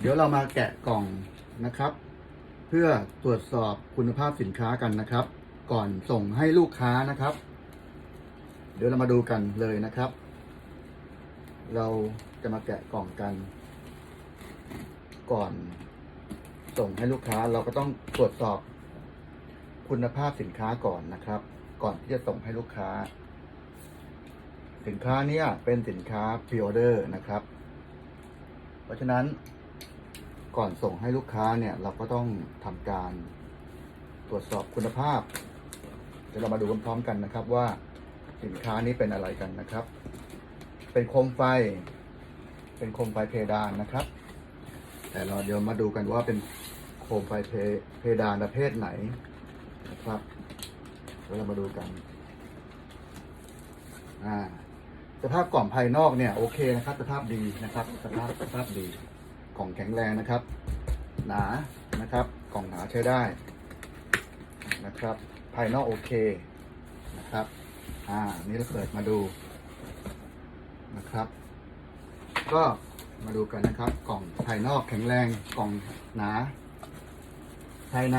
เดี๋ยวเรามาแกะกล่องนะครับ เพื่อตรวจสอบคุณภาพสินค้ากันนะครับ ก่อนส่งให้ลูกค้านะครับ เดี๋ยวเรามาดูกันเลยนะครับ เราจะมาแกะกล่องกัน ก่อน ส่งให้ลูกค้าเราก็ต้องตรวจสอบคุณภาพสินค้าก่อนนะครับ ก่อนที่จะส่งให้ลูกค้า สินค้าเนี้เป็นสินค้าพรีออเดอร์นะครับ เพราะฉะนั้น ก่อนส่งให้ลูกค้าเนี่ย เราก็ต้องทำการตรวจสอบคุณภาพเดี๋ยวเรามาดูพร้อมๆกันนะครับว่าสินค้านี้เป็นอะไรกันนะครับ เป็นโคมไฟ เป็นโคมไฟเพดานนะครับ แต่เราเดี๋ยวมาดูกันว่าเป็นโคมไฟเพเพดานประเภทไหนนะครับเดี๋ยวเรามาดูกันอ่าสภาพกล่องภายนอกเนี่ยโอเคนะครับ สภาพดีนะครับ สภาพสภาพดี กล่องแข็งแรงนะครับ หนานะครับ กล่องหนาใช้ได้นะครับ ภายนอกโอเคนะครับ อ่า นี่เราเปิดมาดูนะครับ ก็มาดูกันนะครับ กล่องภายนอกแข็งแรง กล่องหนา ภายใน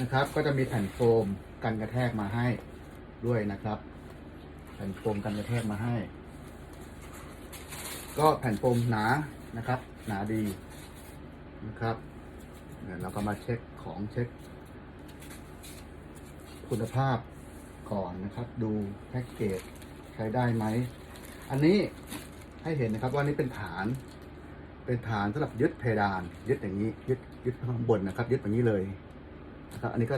นะครับ ก็จะมีแผ่นโฟมกันกระแทกมาให้ด้วยนะครับ แผ่นโฟมกันกระแทกมาให้ ก็แผ่นโฟมหนานะครับ หนาดีนะครับเดี๋ยวเราก็มาเช็คของเช็ค คุณภาพก่อนนะครับ ดูแพ็กเกจใช้ได้ไหม อันนี้ให้เห็นนะครับว่านี่เป็นฐาน เป็นฐานสำหรับยึดเพดาน ยึดอย่างนี้ ยึดยึดข้างบนนะครับ ยึดอย่างนี้เลยนะครับ อันนี้ก็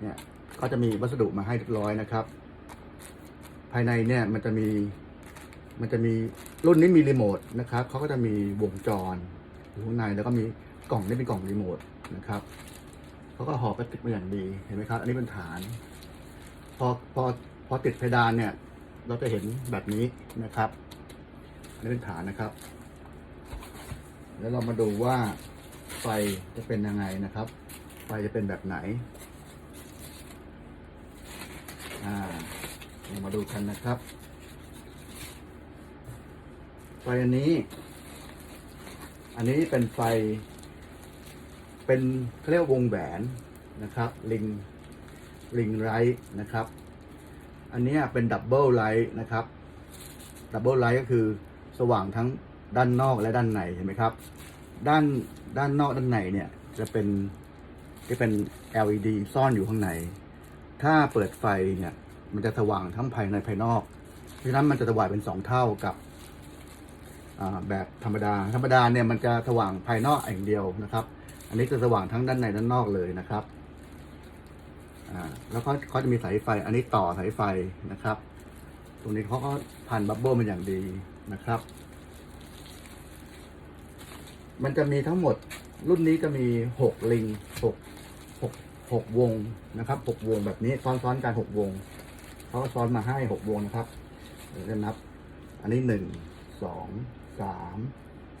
เนี่ยก็จะมีวัสดุมาให้เรียบร้อยนะครับ ภายในเนี่ยมันจะมี มันจะมีรุ่นนี้มีรีโมทนะครับเขาก็จะมีวงจรอยู่ข้างในแล้วก็มีกล่องนี่เป็นกล่องรีโมทนะครับเขาก็ห่อพลาสติกมาอย่างดีเห็นไหมครับ อันนี้เป็นฐาน พอพอพอติดเพดานเนี่ย เราจะเห็นแบบนี้นะครับ อันนี้เป็นฐานนะครับ แล้วเรามาดูว่าไฟจะเป็นยังไงนะครับ ไฟจะเป็นแบบไหนอ่าเรามาดูกันนะครับ ไฟอันนี้ อันนี้เป็นไฟ เป็นเขาเรียกว่าวงแหวนนะครับ ลิงลิงไรท์นะครับ อันนี้เป็นดับเบิลไลท์นะครับดับเบิลไลท์ก็คือสว่างทั้งด้านนอกและด้านในเห็นไหมครับ ด้านด้านนอกด้านในเนี่ยจะเป็นจะเป็น LED ซ่อนอยู่ข้างใน ถ้าเปิดไฟเนี่ยมันจะสว่างทั้งภายในภายนอก เพราะฉะนั้นมันจะสว่างเป็นสองเท่ากับ แบบธรรมดา ธรรมดาเนี่ยมันจะสว่างภายนอกอย่างเดียวนะครับ อันนี้จะสว่างทั้งด้านในด้านนอกเลยนะครับแล้วก็เขาจะมีสายไฟ อันนี้ต่อสายไฟนะครับ ตรงนี้เขาก็พันบับเบิ้ลมันอย่างดีนะครับ มันจะมีทั้งหมดรุ่นนี้จะมีหกลิงหกหกหกวงนะครับหกวงแบบนี้ซ้อนซ้อนๆกันหกวงเขาก็ซ้อนมาให้หกวงนะครับเดี๋ยวจะนับ อันนี้หนึ่งสอง สาม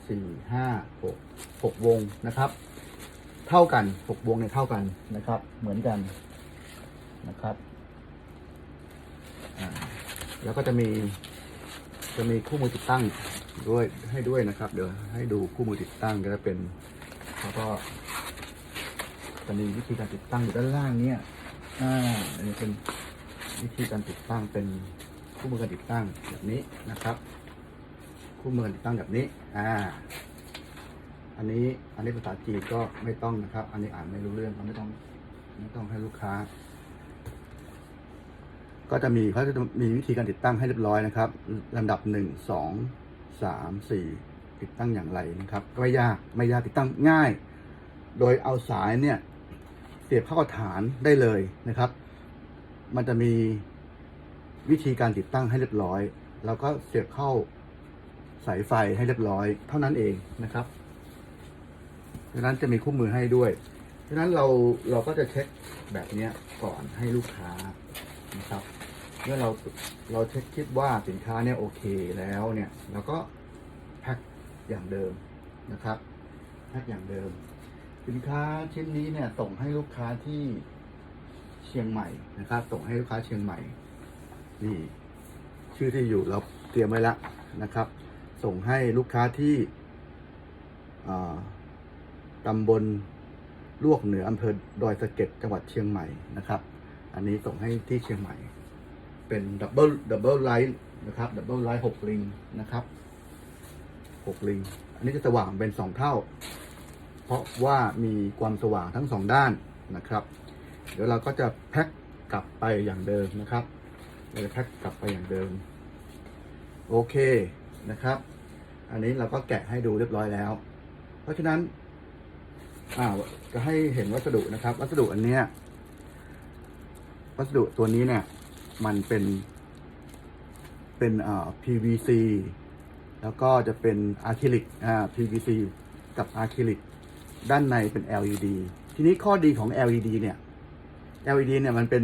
สี่ห้าหกหกวงนะครับ เท่ากันหกวงเนี่ยเท่ากันนะครับ เหมือนกันนะครับแล้วก็จะมีจะมีคู่มือติดตั้งด้วยให้ด้วยนะครับ เดี๋ยวให้ดูคู่มือติดตั้งก็จะเป็นแล้วก็จะมีวิธีการติดตั้งอยู่ด้านล่างเนี่ยอ่าอันนี้เป็นวิธีการติดตั้งเป็นคู่มือการติดตั้งแบบนี้นะครับ คู่มือติดตั้งแบบนี้ อ่า อันนี้อันนี้ภาษาจีนก็ไม่ต้องนะครับ อันนี้อ่านไม่รู้เรื่องก็ไม่ต้องไม่ต้องให้ลูกค้า ก็จะมีเขาจะมีวิธีการติดตั้งให้เรียบร้อยนะครับลำดับหนึ่งสองสามสี่ติดตั้งอย่างไรนะครับไม่ยากไม่ยากติดตั้งง่าย โดยเอาสายเนี่ย เสียบเข้ากับฐานได้เลยนะครับ มันจะมีวิธีการติดตั้งให้เรียบร้อย แล้วก็เสียบเข้า สายไฟให้เรียบร้อย เท่านั้นเองนะครับดังนั้นจะมีคู่มือให้ด้วยดังนั้นเราเราก็จะเช็คแบบนี้ก่อนให้ลูกค้านะครับเมื่อเราเราเช็คคิดว่าสินค้าเนี่ยโอเคแล้วเนี่ยเราก็แพ็คอย่างเดิมนะครับแพ็คอย่างเดิม สินค้าชิ้นนี้เนี่ยส่งให้ลูกค้าที่เชียงใหม่นะครับ ส่งให้ลูกค้าเชียงใหม่ นี่ ชื่อที่อยู่เราเตรียมไว้แล้วนะครับ ส่งให้ลูกค้าที่ตำบลลวกเหนืออำเภอดอยสะเก็ดจังหวัดเชียงใหม่นะครับ อันนี้ส่งให้ที่เชียงใหม่ เป็นดับเบิลดับเบิลไลท์นะครับดับเบิลไลท์หกลิงนะครับหกลิง อันนี้จะสว่างเป็นสองเท่า เพราะว่ามีความสว่างทั้งสองด้านนะครับ เดี๋ยวเราก็จะแพ็คกลับไปอย่างเดิมนะครับเราจะแพ็คกลับไปอย่างเดิม โอเคนะครับ อันนี้เราก็แกะให้ดูเรียบร้อยแล้ว เพราะฉะนั้นอ่าจะให้เห็นวัสดุนะครับ วัสดุอันเนี้ย วัสดุตัวนี้เนี่ย มันเป็น เป็นอ่า PVC แล้วก็จะเป็นอะคริลิกอ่า PVC กับอะคริลิกด้านในเป็น LED ทีนี้ข้อดีของ LED เนี่ย LED เนี่ยมันเป็น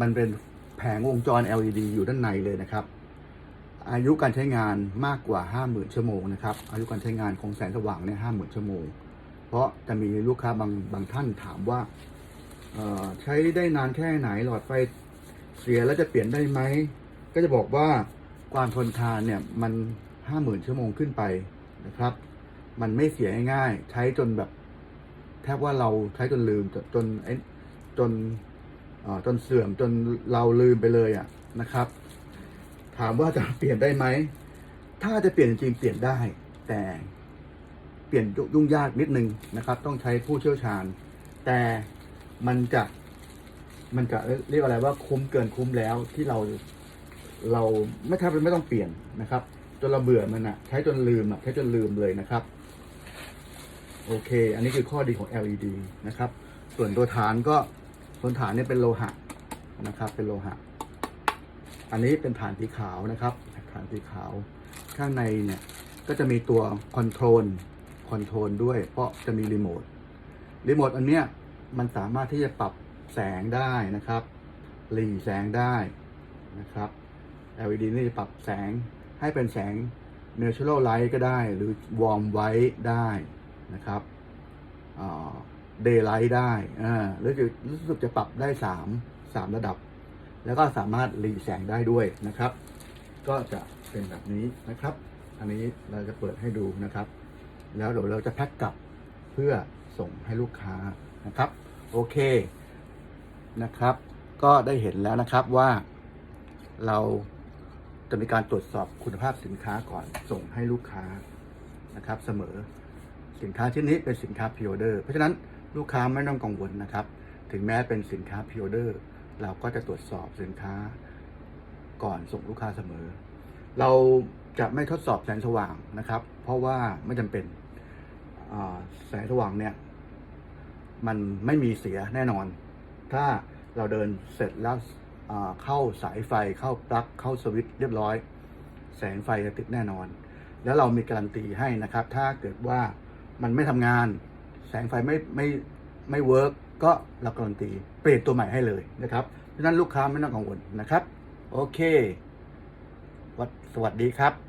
มันเป็นแผงวงจร LED อยู่ด้านในเลยนะครับ อายุการใช้งานมากกว่า 50,000 ชั่วโมงนะครับ อายุการใช้งานของแสงสว่างเนี่ย50,000ชั่วโมง เพราะจะมีลูกค้าบางบางท่านถามว่าใช้ได้นานแค่ไหนหลอดไฟเสียแล้วจะเปลี่ยนได้ไหม ก็จะบอกว่าความทนทานเนี่ยมัน50,000ชั่วโมงขึ้นไปนะครับ มันไม่เสียง่ายใช้จนแบบแทบว่าเราใช้จนลืมจนจนจนจนเสื่อมจนเราลืมไปเลยอะนะครับ ถามว่าจะเปลี่ยนได้ไหม ถ้าจะเปลี่ยนจริงเปลี่ยนได้ แต่เปลี่ยนยุ่งยากนิดนึงนะครับ ต้องใช้ผู้เชี่ยวชาญ แต่มันจะมันจะเรียกอะไรว่าคุ้มเกินคุ้มแล้วที่เราเราไม่แทบไม่ต้องเปลี่ยนนะครับจนเราเบื่อมันอะใช้จนลืมอะใช้จนลืมเลยนะครับ โอเค อันนี้คือข้อดีของ LED นะครับ ส่วนตัวฐานก็ส่วนฐานเนี่ยเป็นโลหะนะครับ เป็นโลหะ อันนี้เป็นฐานสีขาวนะครับ ฐานสีขาว ข้างในเนี่ยก็จะมีตัวคอนโทรล คอนโทรลด้วย เพราะจะมีรีโมท รีโมทอันเนี้ยมันสามารถที่จะปรับแสงได้นะครับ หลีแสงได้นะครับ LED นี่ปรับแสงให้เป็นแสง natural light ก็ได้ หรือ warm white ได้นะครับ daylight ได้อ่าหรือจะรู้สึกจะปรับได้สามสามระดับ แล้วก็สามารถหลีแสงได้ด้วยนะครับ ก็จะเป็นแบบนี้นะครับ อันนี้เราจะเปิดให้ดูนะครับ แล้วเดี๋ยวเราจะแพ็คกลับเพื่อส่งให้ลูกค้านะครับ โอเคนะครับ ก็ได้เห็นแล้วนะครับว่าเราจะมีการตรวจสอบคุณภาพสินค้าก่อนส่งให้ลูกค้านะครับเสมอสินค้าชิ้นนี้เป็นสินค้าพิออเดอร์เพราะฉะนั้นลูกค้าไม่ต้องกังวลนะครับ ถึงแม้เป็นสินค้าพิออเดอร์ เราก็จะตรวจสอบสินค้าก่อนส่งลูกค้าเสมอ เราจะไม่ทดสอบแสงสว่างนะครับ เพราะว่าไม่จำเป็นแสงสว่างเนี่ย มันไม่มีเสียแน่นอน ถ้าเราเดินเสร็จแล้วเข้าสายไฟเข้าปลั๊กเข้าสวิตช์เรียบร้อย แสงไฟจะติดแน่นอน แล้วเรามีการันตีให้นะครับ ถ้าเกิดว่ามันไม่ทำงาน แสงไฟไม่ไม่ไม่เวิร์ก ก็เราการันตีเปลี่ยนตัวใหม่ให้เลยนะครับเพราะนั้นลูกค้าไม่ต้องกังวลนะครับ โอเควัสวัสดีครับ